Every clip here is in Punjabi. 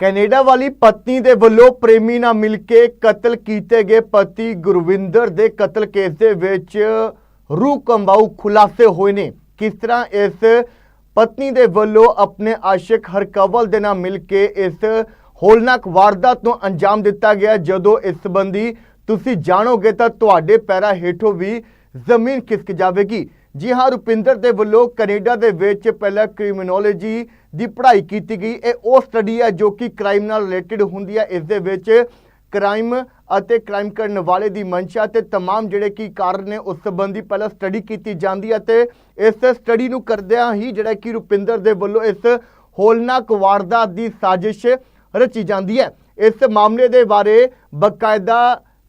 ਕੈਨੇਡਾ ਵਾਲੀ ਪਤਨੀ ਦੇ ਵੱਲੋਂ ਪ੍ਰੇਮੀ ਨਾਲ ਮਿਲ ਕੇ ਕਤਲ ਕੀਤੇ ਗਏ ਪਤੀ ਗੁਰਵਿੰਦਰ ਦੇ ਕਤਲ ਕੇਸ ਦੇ ਵਿੱਚ ਰੂਹ ਕੰਬਾਊ ਖੁਲਾਸੇ ਹੋਏ ਨੇ। ਕਿਸ ਤਰ੍ਹਾਂ ਇਸ ਪਤਨੀ ਦੇ ਵੱਲੋਂ ਆਪਣੇ ਆਸ਼ਿਕ ਹਰਕਵਲ ਦੇ ਨਾਲ ਮਿਲ ਕੇ ਇਸ ਹੋਲਨਾਕ ਵਾਰਦਾਤ ਨੂੰ ਅੰਜਾਮ ਦਿੱਤਾ ਗਿਆ? ਜਦੋਂ ਇਸ ਸੰਬੰਧੀ ਤੁਸੀਂ ਜਾਣੋਗੇ ਤਾਂ ਤੁਹਾਡੇ ਪੈਰਾਂ ਹੇਠੋਂ ਵੀ ਜ਼ਮੀਨ ਖਿਸਕ ਜਾਵੇਗੀ। ਜੀ ਹਾਂ ਰੁਪਿੰਦਰ ਦੇ ਵੱਲੋਂ ਕੈਨੇਡਾ ਦੇ ਵਿੱਚ ਪਹਿਲਾਂ ਕ੍ਰਿਮੀਨੋਲੋਜੀ ਦੀ ਪੜ੍ਹਾਈ ਕੀਤੀ ਗਈ ਇਹ ਉਹ ਸਟੱਡੀ ਹੈ ਜੋ ਕਿ ਕ੍ਰਾਈਮ ਨਾਲ ਰਿਲੇਟਡ ਹੁੰਦੀ ਹੈ ਇਸ ਦੇ ਵਿੱਚ ਕ੍ਰਾਈਮ ਅਤੇ ਕ੍ਰਾਈਮ ਕਰਨ ਵਾਲੇ ਦੀ ਮਨਸ਼ਾ ਤੇ तमाम ਜਿਹੜੇ ਕੀ ਕਾਰਨ ਨੇ ਉਸ ਸੰਬੰਧੀ ਪਹਿਲਾਂ ਸਟੱਡੀ ਕੀਤੀ ਜਾਂਦੀ ਹੈ ਤੇ ਇਸ ਸਟੱਡੀ ਨੂੰ ਕਰਦਿਆਂ ਹੀ ਜਿਹੜਾ ਕਿ ਰੁਪਿੰਦਰ ਦੇ ਵੱਲੋਂ ਇਸ ਹੋਲਨਾਕ ਵਾਰਦਾਤ ਦੀ ਸਾਜ਼ਿਸ਼ ਰਚੀ ਜਾਂਦੀ ਹੈ ਇਸ ਮਾਮਲੇ ਦੇ ਬਾਰੇ ਬਕਾਇਦਾ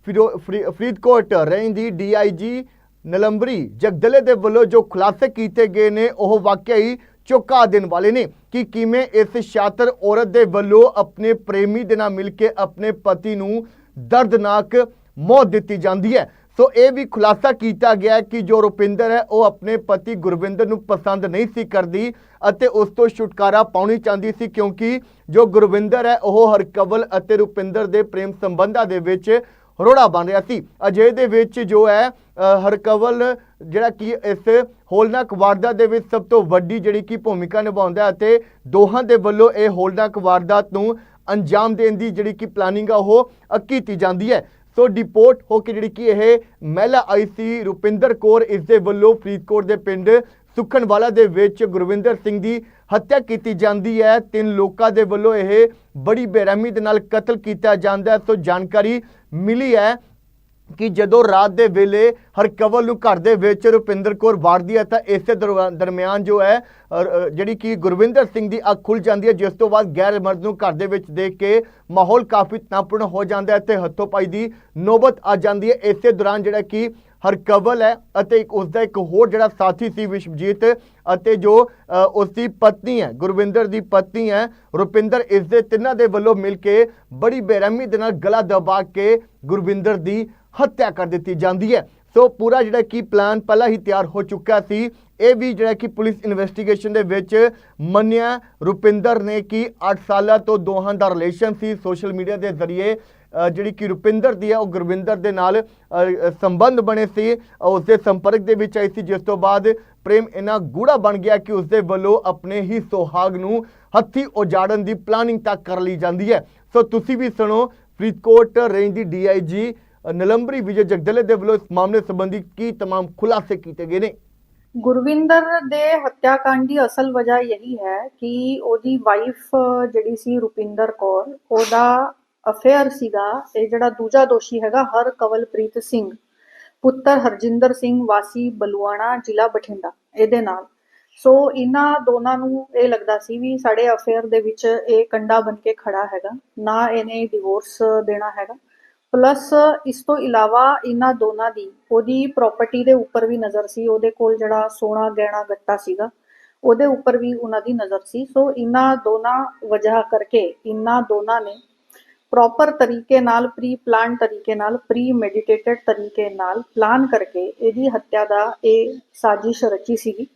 ਫਿਰੋ- ਫਰੀ- ਫਰੀਦਕੋਟ ਰੇਂਜ ਦੀ ਡੀਆਈਜੀ ਨਲੰਬਰੀ ਜਗਦਲੇ ਦੇ ਵੱਲੋਂ ਜੋ ਖੁਲਾਸੇ ਕੀਤੇ ਗਏ ਨੇ, ਉਹ ਵਾਕਿਆ ਹੀ ਚੌਂਕਾ ਦੇਣ ਵਾਲੇ ਨੇ ਕਿ ਕਿਵੇਂ ਇਸ ਸ਼ਾਤਰ ਔਰਤ ਦੇ ਵੱਲੋਂ ਆਪਣੇ ਪ੍ਰੇਮੀ ਦੇ ਨਾਲ ਮਿਲ ਕੇ ਆਪਣੇ ਪਤੀ ਨੂੰ ਦਰਦਨਾਕ ਮੌਤ ਦਿੱਤੀ ਜਾਂਦੀ ਹੈ। ਸੋ ਇਹ ਵੀ ਖੁਲਾਸਾ ਕੀਤਾ ਗਿਆ ਕਿ ਜੋ ਰੁਪਿੰਦਰ ਹੈ, ਉਹ ਆਪਣੇ ਪਤੀ ਗੁਰਵਿੰਦਰ ਨੂੰ ਪਸੰਦ ਨਹੀਂ ਸੀ ਕਰਦੀ ਅਤੇ ਉਸ ਤੋਂ ਛੁਟਕਾਰਾ ਪਾਉਣੀ ਚਾਹੁੰਦੀ ਸੀ ਕਿਉਂਕਿ ਜੋ ਗੁਰਵਿੰਦਰ ਹੈ, ਉਹ ਹਰਕਵਲ ਅਤੇ ਰੁਪਿੰਦਰ ਦੇ ਪ੍ਰੇਮ ਸੰਬੰਧਾਂ ਦੇ ਵਿੱਚ ਰੋੜਾ ਬਣ ਰਿਹਾ ਸੀ। ਅਜੇ ਦੇ ਵਿੱਚ ਜੋ ਹੈ ਹਰਕਵਲ, ਜਿਹੜਾ ਕਿ ਇਸ ਹੋਲਨਾਕ ਵਾਰਦਾਤ ਦੇ ਵਿੱਚ ਸਭ ਤੋਂ ਵੱਡੀ ਜਿਹੜੀ ਕਿ ਭੂਮਿਕਾ ਨਿਭਾਉਂਦਾ ਹੈ ਅਤੇ ਦੋਹਾਂ ਦੇ ਵੱਲੋਂ ਇਹ ਹੋਲਨਾਕ ਵਾਰਦਾਤ ਨੂੰ ਅੰਜਾਮ ਦੇਣ ਦੀ ਜਿਹੜੀ ਕਿ ਪਲਾਨਿੰਗ ਆ, ਉਹ ਕੀਤੀ ਜਾਂਦੀ ਹੈ। ਸੋ ਡਿਪੋਰਟ ਹੋ ਕੇ ਜਿਹੜੀ ਕਿ ਇਹ ਮਹਿਲਾ ਆਈ ਸੀ ਰੁਪਿੰਦਰ ਕੌਰ, ਇਸ ਦੇ ਵੱਲੋਂ ਫਰੀਦਕੋਟ ਦੇ ਪਿੰਡ ਸੁਖਣਵਾਲਾ ਦੇ ਵਿੱਚ ਗੁਰਵਿੰਦਰ ਸਿੰਘ ਦੀ ਹੱਤਿਆ ਕੀਤੀ ਜਾਂਦੀ ਹੈ। ਤਿੰਨ ਲੋਕਾਂ ਦੇ ਵੱਲੋਂ ਇਹ ਬੜੀ ਬੇਰਹਿਮੀ ਦੇ ਨਾਲ ਕਤਲ ਕੀਤਾ ਜਾਂਦਾ ਹੈ। ਸੋ ਜਾਣਕਾਰੀ ਮਿਲੀ ਹੈ ਕਿ ਜਦੋਂ ਰਾਤ ਦੇ ਵੇਲੇ ਹਰਕਵਲ ਨੂੰ ਘਰ ਦੇ ਵਿੱਚ ਰੁਪਿੰਦਰ ਕੌਰ ਵਾਰਦੀ ਹੈ, ਤਾਂ ਇਸੇ ਦਰਵਾ- ਦਰਮਿਆਨ ਜੋ ਹੈ ਜਿਹੜੀ ਕਿ ਗੁਰਵਿੰਦਰ ਸਿੰਘ ਦੀ ਅੱਖ ਖੁੱਲ ਜਾਂਦੀ ਹੈ, ਜਿਸ ਤੋਂ ਬਾਅਦ ਗੈਰ ਮਰਦ ਨੂੰ ਘਰ ਦੇ ਵਿੱਚ ਦੇਖ ਕੇ ਮਾਹੌਲ ਕਾਫੀ ਤਣਾਅਪੂਰਨ ਹੋ ਜਾਂਦਾ ਹੈ ਤੇ ਹੱਥੋਂ ਪਾਈ ਦੀ ਨੌਬਤ ਆ ਜਾਂਦੀ ਹੈ। ਇਸੇ ਦੌਰਾਨ ਜਿਹੜਾ ਕਿ ਹਰਕਵਲ ਹੈ ਅਤੇ ਇੱਕ ਉਸ ਦਾ ਇੱਕ ਹੋਰ ਜਿਹੜਾ ਸਾਥੀ ਸੀ ਵਿਸ਼ਵਜੀਤ ਅਤੇ ਜੋ ਅ, ਉਸ ਦੀ ਪਤਨੀ ਹੈ ਗੁਰਵਿੰਦਰ ਦੀ ਪਤਨੀ ਹੈ ਰੁਪਿੰਦਰ ਇਸ ਦੇ ਤਿੰਨਾਂ ਦੇ ਵੱਲੋਂ ਮਿਲ ਕੇ ਬੜੀ ਬੇਰਹਿਮੀ ਦੇ ਨਾਲ ਗਲਾ ਦਬਾ ਕੇ ਗੁਰਵਿੰਦਰ ਦੀ ਹੱਤਿਆ ਕਰ ਦਿੱਤੀ ਜਾਂਦੀ ਹੈ। ਸੋ ਪੂਰਾ ਜਿਹੜਾ ਕੀ ਪਲਾਨ ਪਹਿਲਾਂ ਹੀ ਤਿਆਰ ਹੋ ਚੁੱਕਾ ਸੀ ਇਹ ਵੀ ਜਿਹੜਾ ਕਿ ਪੁਲਿਸ ਇਨਵੈਸਟੀਗੇਸ਼ਨ ਦੇ ਵਿੱਚ ਮੰਨਿਆ ਰੁਪਿੰਦਰ ਨੇ ਕਿ 8 ਸਾਲਾਂ ਤੋਂ ਦੋਹਾਂ ਦਾ ਰਿਲੇਸ਼ਨ ਸੀ। ਸੋਸ਼ਲ ਮੀਡੀਆ ਦੇ ਜ਼ਰੀਏ ਜਿਹੜੀ ਕਿ ਰੁਪਿੰਦਰ ਦੀ ਹੈ ਉਹ ਗੁਰਵਿੰਦਰ ਦੇ ਨਾਲ ਅ, ਅ, ਸੰਬੰਧ ਬਣੇ ਸੀ ਅ, ਉਸ ਦੇ ਸੰਪਰਕ ਦੇ ਵਿੱਚ ਆਈ ਸੀ ਜਿਸ ਤੋਂ ਬਾਅਦ ਪ੍ਰੇਮ ਇੰਨਾ ਗੂੜਾ ਬਣ ਗਿਆ ਕਿ ਉਸ ਦੇ ਵੱਲੋਂ ਆਪਣੇ ਹੀ ਸੁਹਾਗ ਨੂੰ ਹੱਥੀ ਉਜਾੜਨ ਦੀ ਪਲਾਨਿੰਗ ਤੱਕ ਕਰ ਲਈ ਜਾਂਦੀ ਹੈ ਸੋ ਤੁਸੀਂ ਵੀ ਸੁਣੋ ਫਰੀਦਕੋਟ ਰੇਂਜ ਦੀ ਡੀਆਈਜੀ ਨਲੰਬਰੀ ਵਿਜੇ ਜਗਦਲੇ ਦੇ ਵੱਲੋਂ ਇਸ ਮਾਮਲੇ ਸੰਬੰਧੀ ਕੀ तमाम ਖੁਲਾਸੇ ਕੀਤੇ ਗਏ ਨੇ ਗੁਰਵਿੰਦਰ ਦੇ ਹੱਤਿਆਕਾਂਡ ਦੀ ਅਸਲ ਵਜ੍ਹਾ ਇਹੀ ਹੈ ਕਿ ਉਹਦੀ ਵਾਈਫ ਜਿਹੜੀ ਸੀ ਰੁਪਿੰਦਰ ਕੌਰ ਉਹਦਾ ਅਫੇਅਰ ਸੀਗਾ, ਇਹ ਜਿਹੜਾ ਦੂਜਾ ਦੋਸ਼ੀ ਹੈਗਾ ਹਰ ਕਵਲਪ੍ਰੀਤ ਸਿੰਘ, ਪੁੱਤਰ ਹਰਜਿੰਦਰ ਸਿੰਘ, ਵਾਸੀ ਬਲੂਆਣਾ, ਜ਼ਿਲ੍ਹਾ ਬਠਿੰਡਾ, ਇਹਦੇ ਨਾਲ। ਸੋ ਇਹਨਾਂ ਦੋਨਾਂ ਨੂੰ ਇਹ ਲੱਗਦਾ ਸੀ ਵੀ ਸਾਡੇ ਅਫੇਅਰ ਦੇ ਵਿੱਚ ਇਹ ਕੰਡਾ ਬਣ ਕੇ ਖੜਾ ਹੈਗਾ, ਨਾ ਇਹਨੇ ਡਿਵੋਰਸ ਦੇਣਾ ਹੈਗਾ। ਪਲੱਸ ਇਸ ਤੋਂ ਇਲਾਵਾ ਇਹਨਾਂ ਦੋਨਾਂ ਦੀ ਉਹਦੀ ਪ੍ਰਾਪਰਟੀ ਦੇ ਉੱਪਰ ਵੀ ਨਜ਼ਰ ਸੀ, ਉਹਦੇ ਕੋਲ ਜਿਹੜਾ ਸੋਨਾ ਗਹਿਣਾ ਗੱਟਾ ਸੀਗਾ, ਉਹਦੇ ਉੱਪਰ ਵੀ ਉਹਨਾਂ ਦੀ ਨਜ਼ਰ ਸੀ। ਸੋ ਇਹਨਾਂ ਦੋਨਾਂ ਵਜ੍ਹਾ ਕਰਕੇ ਇਹਨਾਂ ਦੋਨਾਂ ਨੇ ਪ੍ਰੋਪਰ ਤਰੀਕੇ ਨਾਲ ਪ੍ਰੀ ਪਲਾਨ ਤਰੀਕੇ ਨਾਲ ਪ੍ਰੀ ਮੈਡੀਟੇਟਡ ਤਰੀਕੇ ਨਾਲ ਪਲਾਨ ਕਰਕੇ ਇਹਦੀ ਹੱਤਿਆ ਦਾ ਇਹ ਸਾਜ਼ਿਸ਼ ਰਚੀ ਸੀਗੀ।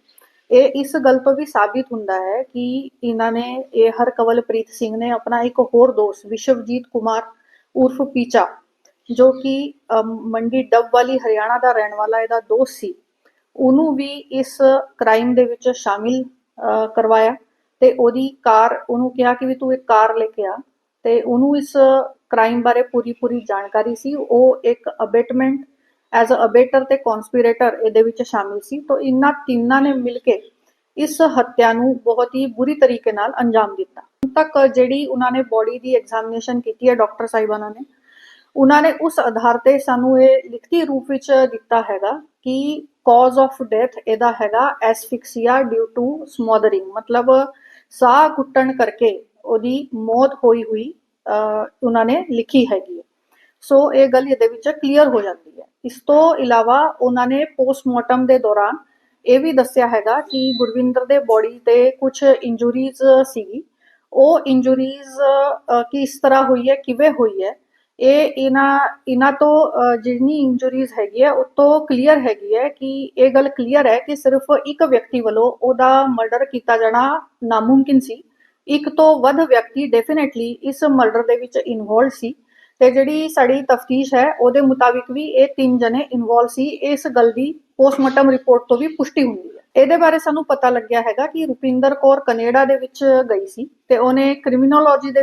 ਇਹ ਇਸ ਗੱਲ ਤੋਂ ਵੀ ਸਾਬਿਤ ਹੁੰਦਾ ਹੈ ਕਿ ਇਹਨਾਂ ਨੇ, ਇਹ ਹਰਕਵਲਪ੍ਰੀਤ ਸਿੰਘ ਨੇ ਆਪਣਾ ਇੱਕ ਹੋਰ ਦੋਸਤ ਵਿਸ਼ਵਜੀਤ ਕੁਮਾਰ ਉਰਫ ਪੀਚਾ, ਜੋ ਕਿ ਮੰਡੀ ਡੱਬ ਵਾਲੀ ਹਰਿਆਣਾ ਦਾ ਰਹਿਣ ਵਾਲਾ ਇਹਦਾ ਦੋਸਤ ਸੀ, ਉਹਨੂੰ ਵੀ ਇਸ ਕ੍ਰਾਈਮ ਦੇ ਵਿੱਚ ਸ਼ਾਮਿਲ ਕਰਵਾਇਆ ਤੇ ਉਹਦੀ ਕਾਰ, ਉਹਨੂੰ ਕਿਹਾ ਕਿ ਵੀ ਤੂੰ ਇੱਕ ਕਾਰ ਲੈ ਕੇ ਆ। ਤੇ ਉਹਨੂੰ ਇਸ ਕ੍ਰਾਈਮ ਬਾਰੇ ਪੂਰੀ ਪੂਰੀ ਜਾਣਕਾਰੀ ਸੀ। ਉਹ ਇੱਕ ਅਬੇਟਮੈਂਟ ਐਜ਼ ਅ ਅਬੇਟਰ ਤੇ ਕਨਸਪੀਰੇਟਰ ਇਹਦੇ ਵਿੱਚ ਸ਼ਾਮਿਲ ਸੀ। ਤਾਂ ਇਹਨਾਂ ਤਿੰਨਾਂ ਨੇ ਮਿਲ ਕੇ ਇਸ ਹੱਤਿਆ ਨੂੰ ਬਹੁਤ ਹੀ ਬੁਰੀ ਤਰੀਕੇ ਨਾਲ ਅੰਜਾਮ ਦਿੱਤਾ। ਤੱਕ ਜਿਹੜੀ ਉਹਨਾਂ ਨੇ ਬੋਡੀ ਦੀ ਐਗਜ਼ਾਮੀਨੇਸ਼ਨ ਕੀਤੀ ਹੈ ਡਾਕਟਰ ਸਾਹਿਬਾਨਾਂ ਨੇ, ਉਹਨਾਂ ਨੇ ਉਸ ਆਧਾਰ ਤੇ ਸਾਨੂੰ ਇਹ ਲਿਖਤੀ ਰੂਪ ਵਿੱਚ ਦਿੱਤਾ ਹੈਗਾ ਕਿ ਕਾਜ਼ ਆਫ ਡੈਥ ਇਹਦਾ ਹੈਗਾ ਐਸਫਿਕਸੀਆ ਡਿਊ ਟੂ ਸਮੋਦਰਿੰਗ ਮਤਲਬ ਸਾਹ ਘੁੱਟਣ ਕਰਕੇ ਉਹਦੀ ਮੌਤ ਹੋਈ ਹੋਈ ਉਹਨਾਂ ਨੇ ਲਿਖੀ ਹੈਗੀ ਹੈ। ਸੋ ਇਹ ਗੱਲ ਇਹਦੇ ਵਿੱਚ ਕਲੀਅਰ ਹੋ ਜਾਂਦੀ ਹੈ। ਇਸ ਤੋਂ ਇਲਾਵਾ ਉਹਨਾਂ ਨੇ ਪੋਸਟਮਾਰਟਮ ਦੇ ਦੌਰਾਨ ਇਹ ਵੀ ਦੱਸਿਆ ਹੈਗਾ ਕਿ ਗੁਰਵਿੰਦਰ ਦੇ ਬੋਡੀ ਤੇ ਕੁਝ ਇੰਜਰੀਜ਼ ਸੀਗੀ। ਉਹ ਇੰਜਰੀਜ਼ ਕਿਸ ਤਰ੍ਹਾਂ ਹੋਈ ਹੈ, ਕਿਵੇਂ ਹੋਈ ਹੈ, ਇਹ ਇਹਨਾਂ ਇਹਨਾਂ ਤੋਂ ਜਿੰਨੀ ਇੰਜਰੀਜ਼ ਹੈਗੀ ਹੈ, ਉਹ ਤੋਂ ਕਲੀਅਰ ਹੈਗੀ ਹੈ ਕਿ ਇਹ ਗੱਲ ਕਲੀਅਰ ਹੈ ਕਿ ਸਿਰਫ ਇੱਕ ਵਿਅਕਤੀ ਵੱਲੋਂ ਉਹਦਾ ਮਰਡਰ ਕੀਤਾ ਜਾਣਾ ਨਾਮੁਮਕਿਨ ਸੀ। ਇੱਕ ਤੋਂ ਵੱਧ ਵਿਅਕਤੀ ਡੈਫੀਨਿਟਲੀ ਇਸ ਮਰਡਰ ਦੇ ਵਿੱਚ ਇਨਵੋਲਡ ਸੀ ਤੇ ਜਿਹੜੀ ਸਾਡੀ ਤਫਤੀਸ਼ ਹੈ ਉਹਦੇ ਮੁਤਾਬਿਕ ਵੀ ਇਹ ਤਿੰਨ ਜਣੇ ਇਨਵੋਲਵ ਸੀ, ਇਸ ਗੱਲ ਦੀ ਪੋਸਟਮਾਰਟਮ ਰਿਪੋਰਟ ਤੋਂ ਵੀ ਪੁਸ਼ਟੀ ਹੁੰਦੀ ਹੈ। ਇਹਦੇ ਬਾਰੇ ਸਾਨੂੰ ਪਤਾ ਲੱਗਿਆ ਹੈਗਾ ਕਿ ਰੁਪਿੰਦਰ ਕੌਰ ਕੈਨੇਡਾ ਦੇ ਵਿੱਚ ਗਈ ਸੀ ਤੇ ਉਹਨੇ ਕ੍ਰਿਮੀਨੋਲੋਜੀ ਦੇ